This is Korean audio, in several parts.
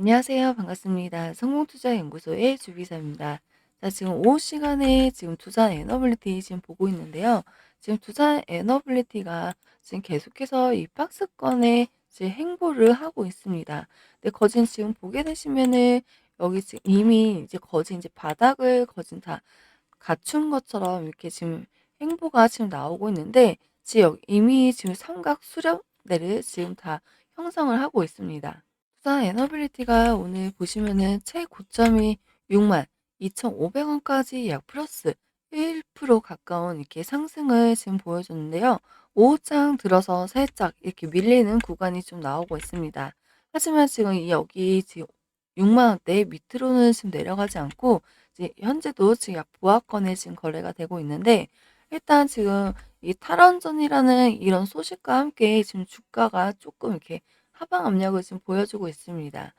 안녕하세요. 반갑습니다. 성공투자연구소의 주비서입니다. 자, 지금 오후 시간에 지금 두산 에너빌리티 지금 보고 있는데요. 지금 두산 에너빌리티가 지금 계속해서 이 박스권에 지금 행보를 하고 있습니다. 근데 거진 지금 보게 되시면은 여기 지금 이미 이제 거진 이제 바닥을 거진 다 갖춘 것처럼 이렇게 지금 행보가 지금 나오고 있는데 지금 이미 지금 삼각 수렴대를 지금 다 형성을 하고 있습니다. 투자 에너빌리티가 오늘 보시면은 최고점이 62,500 원까지 약 플러스 1% 가까운 이렇게 상승을 지금 보여줬는데요. 오후장 들어서 살짝 이렇게 밀리는 구간이 좀 나오고 있습니다. 하지만 지금 이 여기 지금 6만 원대 밑으로는 지금 내려가지 않고 현재도 지금 약 보합권에 지금 거래가 되고 있는데 일단 지금 이 탈원전이라는 이런 소식과 함께 지금 주가가 조금 이렇게 하방 압력을 지금 보여주고 있습니다.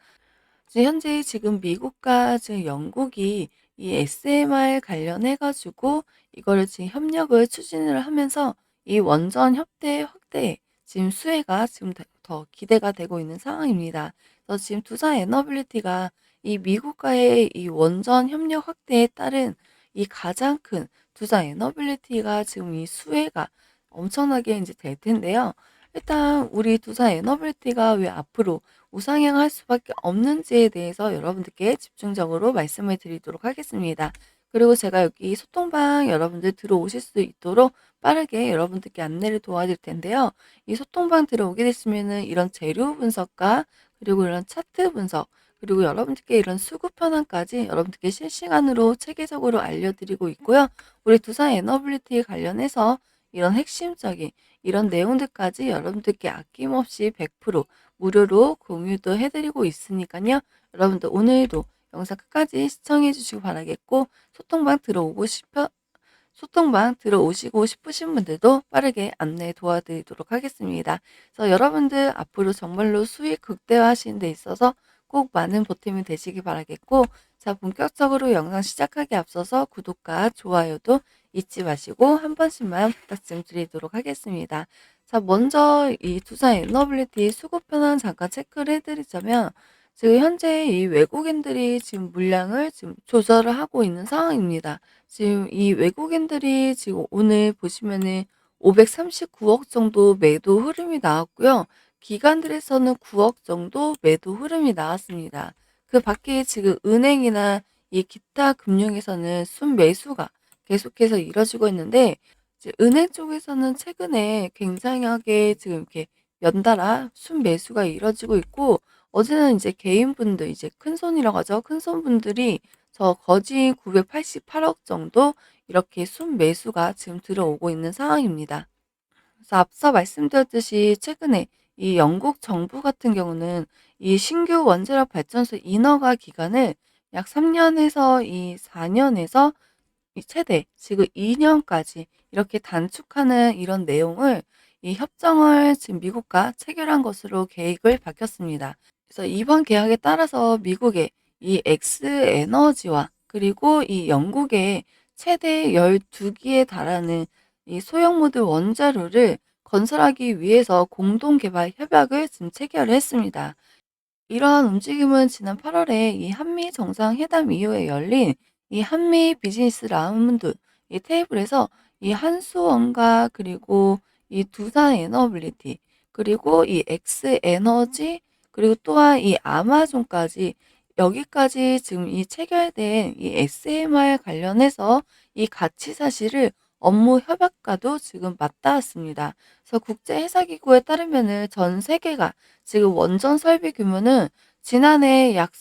지금 현재 지금 미국과 지금 영국이 이 SMR 관련해 가지고 이거를 지금 협력을 추진을 하면서 이 원전 협대 확대 지금 수혜가 지금 더더 기대가 되고 있는 상황입니다. 그래서 지금 두산 에너빌리티가 이 미국과의 이 원전 협력 확대에 따른 이 가장 큰 두산 에너빌리티가 지금 이 수혜가 엄청나게 이제 될 텐데요. 일단 우리 두산 에너빌리티가 왜 앞으로 우상향할 수밖에 없는지에 대해서 여러분들께 집중적으로 말씀을 드리도록 하겠습니다. 그리고 제가 여기 소통방 여러분들 들어오실 수 있도록 빠르게 여러분들께 안내를 도와드릴 텐데요. 이 소통방 들어오게 되시면은 이런 재료 분석과 그리고 이런 차트 분석 그리고 여러분들께 이런 수급 현황까지 여러분들께 실시간으로 체계적으로 알려드리고 있고요. 우리 두산 에너빌리티 관련해서 이런 핵심적인 이런 내용들까지 여러분들께 아낌없이 100% 무료로 공유도 해드리고 있으니까요. 여러분들 오늘도 영상 끝까지 시청해 주시기 바라겠고 소통방 들어오고 싶어 소통방 들어오시고 싶으신 분들도 빠르게 안내 도와드리도록 하겠습니다. 그래서 여러분들 앞으로 정말로 수익 극대화하시는 데 있어서 꼭 많은 보탬이 되시기 바라겠고 자 본격적으로 영상 시작하기 앞서서 구독과 좋아요도 잊지 마시고 한 번씩만 부탁 좀 드리도록 하겠습니다. 자 먼저 이 두산 에너빌리티 수급 현황 잠깐 체크를 해드리자면 지금 현재 이 외국인들이 지금 물량을 지금 조절을 하고 있는 상황입니다. 지금 이 외국인들이 지금 오늘 보시면은 539억 정도 매도 흐름이 나왔고요. 기관들에서는 9억 정도 매도 흐름이 나왔습니다. 그 밖에 지금 은행이나 이 기타 금융에서는 순매수가 계속해서 이뤄지고 있는데 이제 은행 쪽에서는 최근에 굉장하게 지금 이렇게 연달아 순매수가 이뤄지고 있고 어제는 이제 개인분들 이제 큰손이라고 하죠. 큰손분들이 저 거진 988억 정도 이렇게 순매수가 지금 들어오고 있는 상황입니다. 그래서 앞서 말씀드렸듯이 최근에 이 영국 정부 같은 경우는 이 신규 원자력 발전소 인허가 기간을 약 3년에서 이 4년에서 이 최대 지금 2년까지 이렇게 단축하는 이런 내용을 이 협정을 지금 미국과 체결한 것으로 계획을 밝혔습니다. 그래서 이번 계약에 따라서 미국의 이 엑스에너지와 그리고 이 영국의 최대 12기에 달하는 이 소형 모듈 원자로를 건설하기 위해서 공동 개발 협약을 지금 체결을 했습니다. 이러한 움직임은 지난 8월에 이 한미 정상회담 이후에 열린 이 한미 비즈니스 라운드 이 테이블에서 이 한수원과 그리고 이 두산 에너빌리티 그리고 이 엑스 에너지 그리고 또한 이 아마존까지 여기까지 지금 이 체결된 이 SMR 관련해서 이 가치 사실을 업무 협약과도 지금 맞닿았습니다. 그래서 국제회사기구에 따르면은 전 세계가 지금 원전 설비 규모는 지난해 약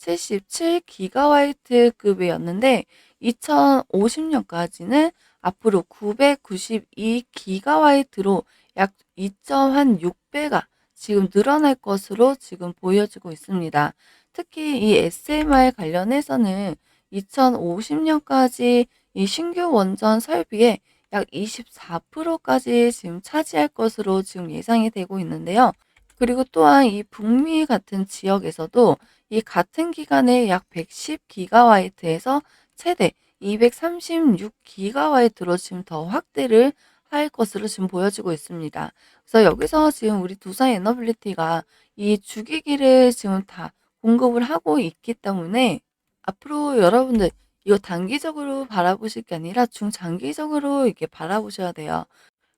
377 기가와이트급이었는데 2050년까지는 앞으로 992 기가와이트로 약 2.6배가 지금 늘어날 것으로 지금 보여지고 있습니다. 특히 이 SMR 관련해서는 2050년까지 이 신규 원전 설비의 약 24%까지 지금 차지할 것으로 지금 예상이 되고 있는데요. 그리고 또한 이 북미 같은 지역에서도 이 같은 기간에 약 110기가와이트에서 최대 236기가와이트로 지금 더 확대를 할 것으로 지금 보여지고 있습니다. 그래서 여기서 지금 우리 두산 에너빌리티가 이 주기기를 지금 다 공급을 하고 있기 때문에 앞으로 여러분들 이거 단기적으로 바라보실 게 아니라 중장기적으로 이렇게 바라보셔야 돼요.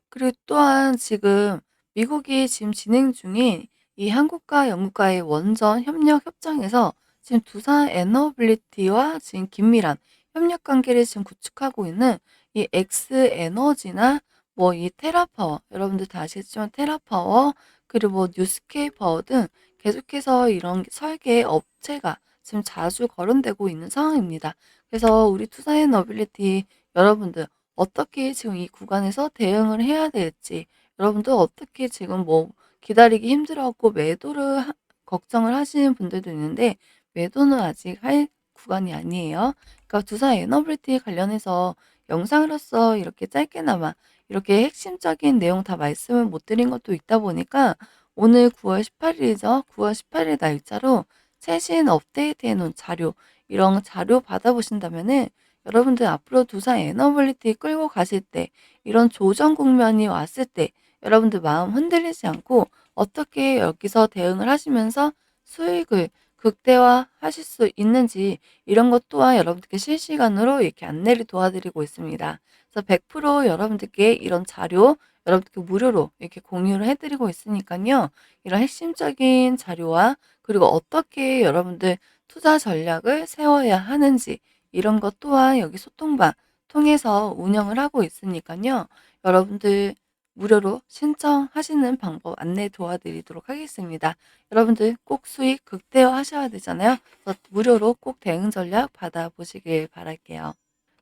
그리고 또한 지금 미국이 지금 진행 중인 이 한국과 영국과의 원전 협력 협정에서 지금 두산 에너빌리티와 지금 긴밀한 협력 관계를 지금 구축하고 있는 이 엑스 에너지나 뭐 이 테라파워 여러분들 다 아시겠지만 테라파워 그리고 뭐 뉴스케이파워 등 계속해서 이런 설계 업체가 지금 자주 거론되고 있는 상황입니다. 그래서 우리 투자 앤 어빌리티 여러분들 어떻게 지금 이 구간에서 대응을 해야 될지 여러분들 어떻게 지금 뭐 기다리기 힘들어갖고 매도를 하- 걱정을 하시는 분들도 있는데 매도는 아직 할 구간이 아니에요. 그러니까 두산 에너빌리티 관련해서 영상으로서 이렇게 짧게나마 이렇게 핵심적인 내용 다 말씀을 못 드린 것도 있다 보니까 오늘 9월 18일이죠. 9월 18일 날짜로 최신 업데이트해 놓은 자료 이런 자료 받아보신다면은 여러분들 앞으로 두산 에너빌리티 끌고 가실 때 이런 조정 국면이 왔을 때 여러분들 마음 흔들리지 않고 어떻게 여기서 대응을 하시면서 수익을 극대화 하실 수 있는지 이런 것 또한 여러분들께 실시간으로 이렇게 안내를 도와드리고 있습니다. 그래서 100% 여러분들께 이런 자료 여러분들께 무료로 이렇게 공유를 해드리고 있으니까요. 이런 핵심적인 자료와 그리고 어떻게 여러분들 투자 전략을 세워야 하는지 이런 것 또한 여기 소통방 통해서 운영을 하고 있으니까요. 여러분들 무료로 신청하시는 방법 안내 도와드리도록 하겠습니다. 여러분들 꼭 수익 극대화 하셔야 되잖아요. 무료로 꼭 대응 전략 받아보시길 바랄게요.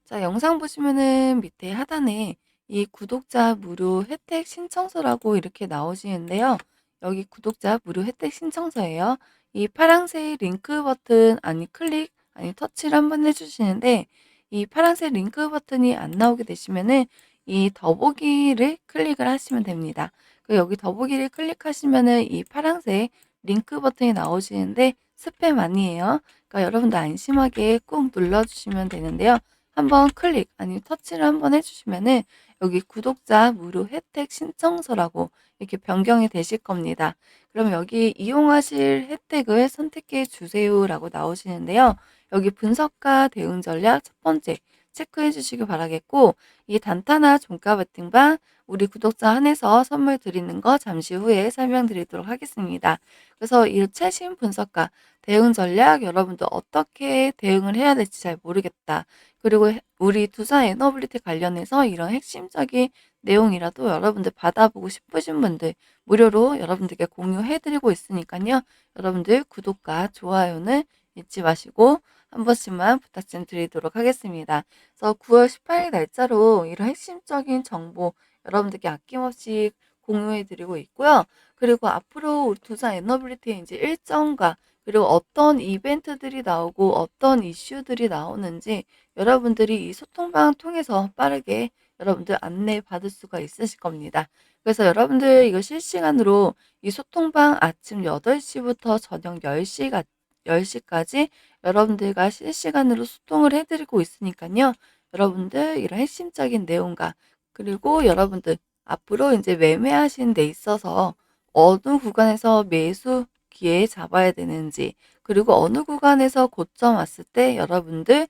자, 영상 보시면은 밑에 하단에 이 구독자 무료 혜택 신청서라고 이렇게 나오시는데요. 여기 구독자 무료 혜택 신청서예요. 이 파란색 링크 버튼 아니 클릭 아니 터치를 한번 해주시는데 이 파란색 링크 버튼이 안 나오게 되시면은 이 더보기를 클릭을 하시면 됩니다. 그 여기 더보기를 클릭하시면은 이 파란색 링크 버튼이 나오시는데 스팸 아니에요. 그러니까 여러분들 안심하게 꾹 눌러주시면 되는데요. 한번 클릭 아니면 터치를 한번 해주시면은 여기 구독자 무료 혜택 신청서라고 이렇게 변경이 되실 겁니다. 그럼 여기 이용하실 혜택을 선택해 주세요라고 나오시는데요. 여기 분석과 대응 전략 첫 번째 체크해 주시기 바라겠고 이 단타나 종가 배팅방 우리 구독자 한해서 선물 드리는 거 잠시 후에 설명드리도록 하겠습니다. 그래서 이 최신 분석과 대응 전략 여러분들 어떻게 대응을 해야 될지 잘 모르겠다. 그리고 우리 두산 에너빌리티 관련해서 이런 핵심적인 내용이라도 여러분들 받아보고 싶으신 분들 무료로 여러분들께 공유해드리고 있으니까요. 여러분들 구독과 좋아요는 잊지 마시고 한 번씩만 부탁 좀 드리도록 하겠습니다. 그래서 9월 18일 날짜로 이런 핵심적인 정보 여러분들께 아낌없이 공유해 드리고 있고요. 그리고 앞으로 우리 두산 에너빌리티의 이제 일정과 그리고 어떤 이벤트들이 나오고 어떤 이슈들이 나오는지 여러분들이 이 소통방 통해서 빠르게 여러분들 안내 받을 수가 있으실 겁니다. 그래서 여러분들 이거 실시간으로 이 소통방 아침 8시부터 저녁 10시가 10시까지 여러분들과 실시간으로 소통을 해드리고 있으니까요. 여러분들 이런 핵심적인 내용과 그리고 여러분들 앞으로 이제 매매하시는 데 있어서 어느 구간에서 매수 기회 잡아야 되는지 그리고 어느 구간에서 고점 왔을 때 여러분들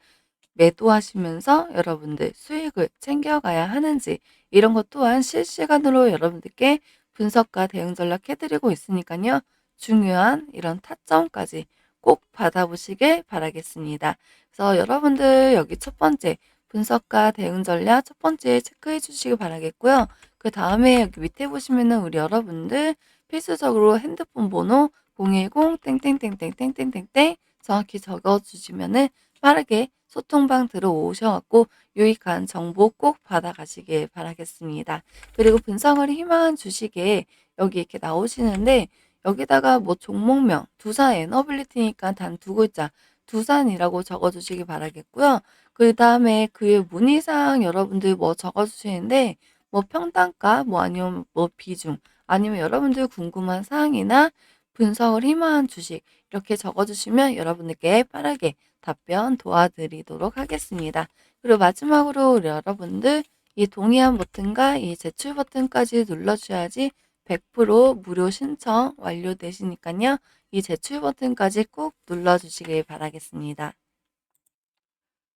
매도하시면서 여러분들 수익을 챙겨가야 하는지 이런 것 또한 실시간으로 여러분들께 분석과 대응 전략 해드리고 있으니까요. 중요한 이런 타점까지 꼭 받아보시길 바라겠습니다. 그래서 여러분들 여기 첫 번째 분석과 대응 전략 첫 번째 체크해 주시기 바라겠고요. 그 다음에 여기 밑에 보시면은 우리 여러분들 필수적으로 핸드폰 번호 010 땡땡땡땡땡땡땡 정확히 적어 주시면은 빠르게 소통방 들어오셔갖고 유익한 정보 꼭 받아가시길 바라겠습니다. 그리고 분석을 희망한 주식에 여기 이렇게 나오시는데 여기다가 뭐 종목명 두산 에너빌리티니까 단 두 글자 두산이라고 적어주시기 바라겠고요. 그 다음에 그의 문의사항 여러분들 뭐 적어주시는데 뭐 평단가 뭐 아니면 뭐 비중 아니면 여러분들 궁금한 사항이나 분석을 희망한 주식 이렇게 적어주시면 여러분들께 빠르게 답변 도와드리도록 하겠습니다. 그리고 마지막으로 여러분들 이 동의한 버튼과 이 제출 버튼까지 눌러주셔야지 100% 무료 신청 완료되시니까요. 이 제출 버튼까지 꾹 눌러주시길 바라겠습니다.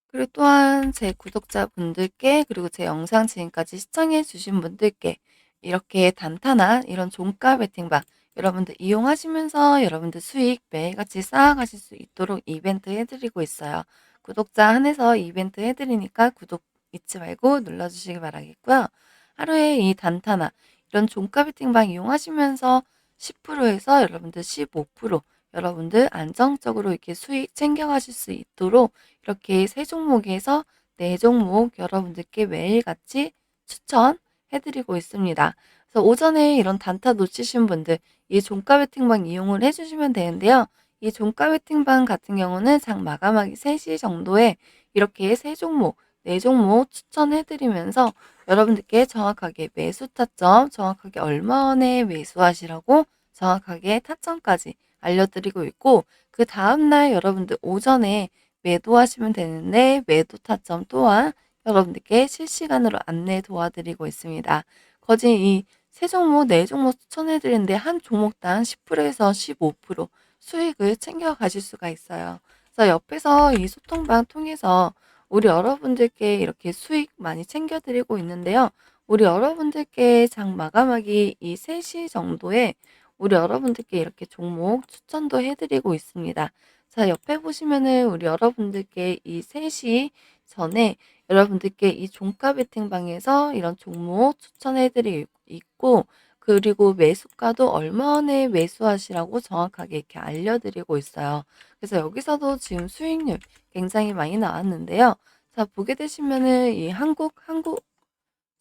그리고 또한 제 구독자분들께 그리고 제 영상 지금까지 시청해 주신 분들께 이렇게 단타나 이런 종가 베팅방 여러분들 이용하시면서 여러분들 수익 매일같이 쌓아가실 수 있도록 이벤트 해드리고 있어요. 구독자 한해서 이벤트 해드리니까 구독 잊지 말고 눌러주시기 바라겠고요. 하루에 이 단타나 이런 종가 베팅방 이용하시면서 10%에서 여러분들 15% 여러분들 안정적으로 이렇게 수익 챙겨가실 수 있도록 이렇게 세 종목에서 네 종목 여러분들께 매일같이 추천해드리고 있습니다. 그래서 오전에 이런 단타 놓치신 분들 이 종가 베팅방 이용을 해주시면 되는데요. 이 종가 베팅방 같은 경우는 장 마감하기 3시 정도에 이렇게 세 종목, 네 종목 추천해드리면서 여러분들께 정확하게 매수 타점, 정확하게 얼마에 매수하시라고 정확하게 타점까지 알려드리고 있고 그 다음날 여러분들 오전에 매도하시면 되는데 매도 타점 또한 여러분들께 실시간으로 안내 도와드리고 있습니다. 거진 이 세 종목, 네 종목 추천해드리는데 한 종목당 10%에서 15% 수익을 챙겨 가실 수가 있어요. 그래서 옆에서 이 소통방 통해서 우리 여러분들께 이렇게 수익 많이 챙겨드리고 있는데요. 우리 여러분들께 장 마감하기 이 3시 정도에 우리 여러분들께 이렇게 종목 추천도 해드리고 있습니다. 자, 옆에 보시면은 우리 여러분들께 이 3시 전에 여러분들께 이 종가 베팅방에서 이런 종목 추천해드리고 있고, 그리고 매수가도 얼마에 매수하시라고 정확하게 이렇게 알려드리고 있어요. 그래서 여기서도 지금 수익률 굉장히 많이 나왔는데요. 자, 보게 되시면은 이 한국, 한국,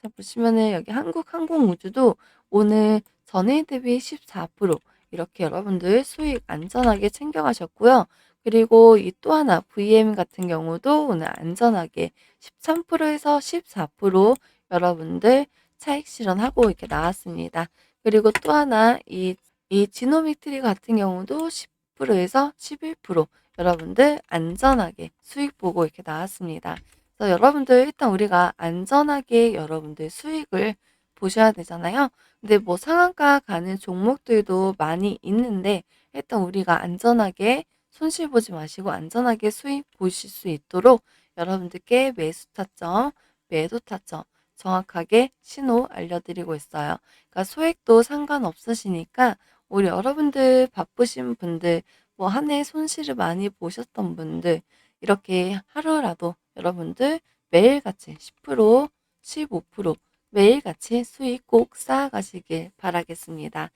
자, 보시면은 여기 한국 항공우주도 오늘 전일 대비 14% 이렇게 여러분들 수익 안전하게 챙겨가셨고요. 그리고 이 또 하나 VM 같은 경우도 오늘 안전하게 13%에서 14% 여러분들 차익 실현하고 이렇게 나왔습니다. 그리고 또 하나 이, 이 지노믹 트리 같은 경우도 10%에서 11% 여러분들 안전하게 수익 보고 이렇게 나왔습니다. 그래서 여러분들 일단 우리가 안전하게 여러분들 수익을 보셔야 되잖아요. 근데 뭐 상한가 가는 종목들도 많이 있는데 일단 우리가 안전하게 손실 보지 마시고 안전하게 수익 보실 수 있도록 여러분들께 매수 타점, 매도 타점 정확하게 신호 알려드리고 있어요. 그러니까 소액도 상관없으시니까 우리 여러분들 바쁘신 분들 뭐 한 해 손실을 많이 보셨던 분들 이렇게 하루라도 여러분들 매일같이 10% 15% 매일같이 수익 꼭 쌓아가시길 바라겠습니다.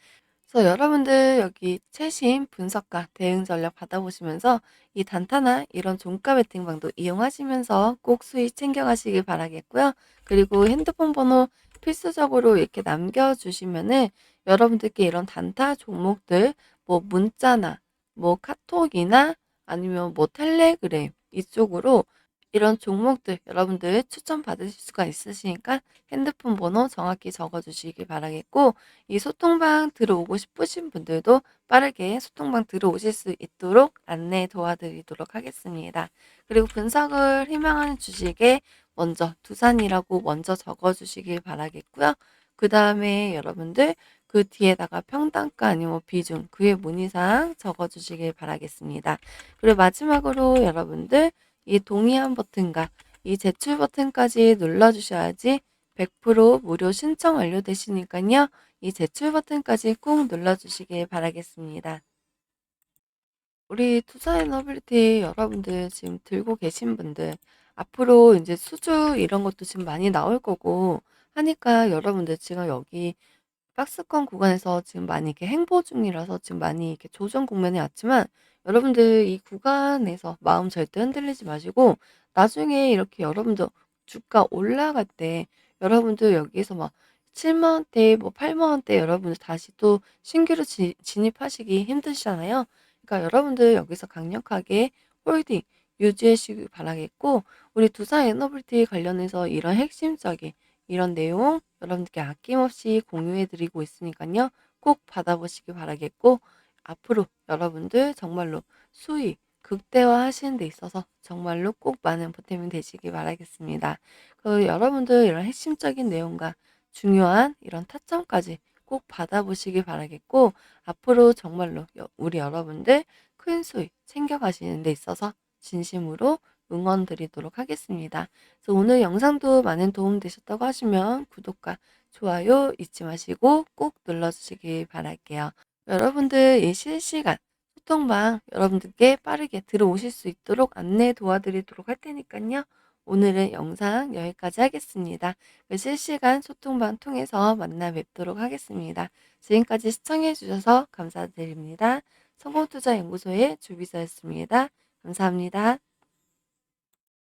그래서 여러분들 여기 최신 분석가 대응 전략 받아보시면서 이 단타나 이런 종가 베팅방도 이용하시면서 꼭 수익 챙겨가시길 바라겠고요. 그리고 핸드폰 번호 필수적으로 이렇게 남겨주시면은 여러분들께 이런 단타 종목들 뭐 문자나 뭐 카톡이나 아니면 뭐 텔레그램 이쪽으로 이런 종목들 여러분들 추천 받으실 수가 있으시니까 핸드폰 번호 정확히 적어 주시기 바라겠고 이 소통방 들어오고 싶으신 분들도 빠르게 소통방 들어오실 수 있도록 안내 도와드리도록 하겠습니다. 그리고 분석을 희망하는 주식에 먼저 두산이라고 먼저 적어 주시길 바라겠고요. 그 다음에 여러분들 그 뒤에다가 평단가 아니면 비중 그의 문의사항 적어 주시길 바라겠습니다. 그리고 마지막으로 여러분들 이 동의한 버튼과 이 제출 버튼까지 눌러주셔야지 100% 무료 신청 완료되시니까요. 이 제출 버튼까지 꾹 눌러주시길 바라겠습니다. 우리 투자 에너빌리티 여러분들 지금 들고 계신 분들 앞으로 이제 수주 이런 것도 지금 많이 나올 거고 하니까 여러분들 지금 여기 박스권 구간에서 지금 많이 이렇게 행보 중이라서 지금 많이 이렇게 조정 국면에 왔지만 여러분들 이 구간에서 마음 절대 흔들리지 마시고 나중에 이렇게 여러분들 주가 올라갈 때 여러분들 여기에서 막 7만 원대 뭐 8만 원대 여러분들 다시 또 신규로 지, 진입하시기 힘드시잖아요. 그러니까 여러분들 여기서 강력하게 홀딩 유지하시길 바라겠고 우리 두산 에너블티 관련해서 이런 핵심적인 이런 내용 여러분들께 아낌없이 공유해 드리고 있으니까요. 꼭 받아보시기 바라겠고 앞으로 여러분들 정말로 수익 극대화 하시는 데 있어서 정말로 꼭 많은 보탬이 되시기 바라겠습니다. 그 여러분들 이런 핵심적인 내용과 중요한 이런 타점까지 꼭 받아보시길 바라겠고 앞으로 정말로 여 우리 여러분들 큰 수익 챙겨 가시는 데 있어서 진심으로 응원 드리도록 하겠습니다. 그래서 오늘 영상도 많은 도움 되셨다고 하시면 구독과 좋아요 잊지 마시고 꼭 눌러 주시길 바랄게요. 여러분들 이 실시간 소통방 여러분들께 빠르게 들어오실 수 있도록 안내 도와드리도록 할 테니깐요. 오늘은 영상 여기까지 하겠습니다. 그 실시간 소통방 통해서 만나 뵙도록 하겠습니다. 지금까지 시청해 주셔서 감사드립니다. 성공투자연구소의 주비서였습니다. 감사합니다.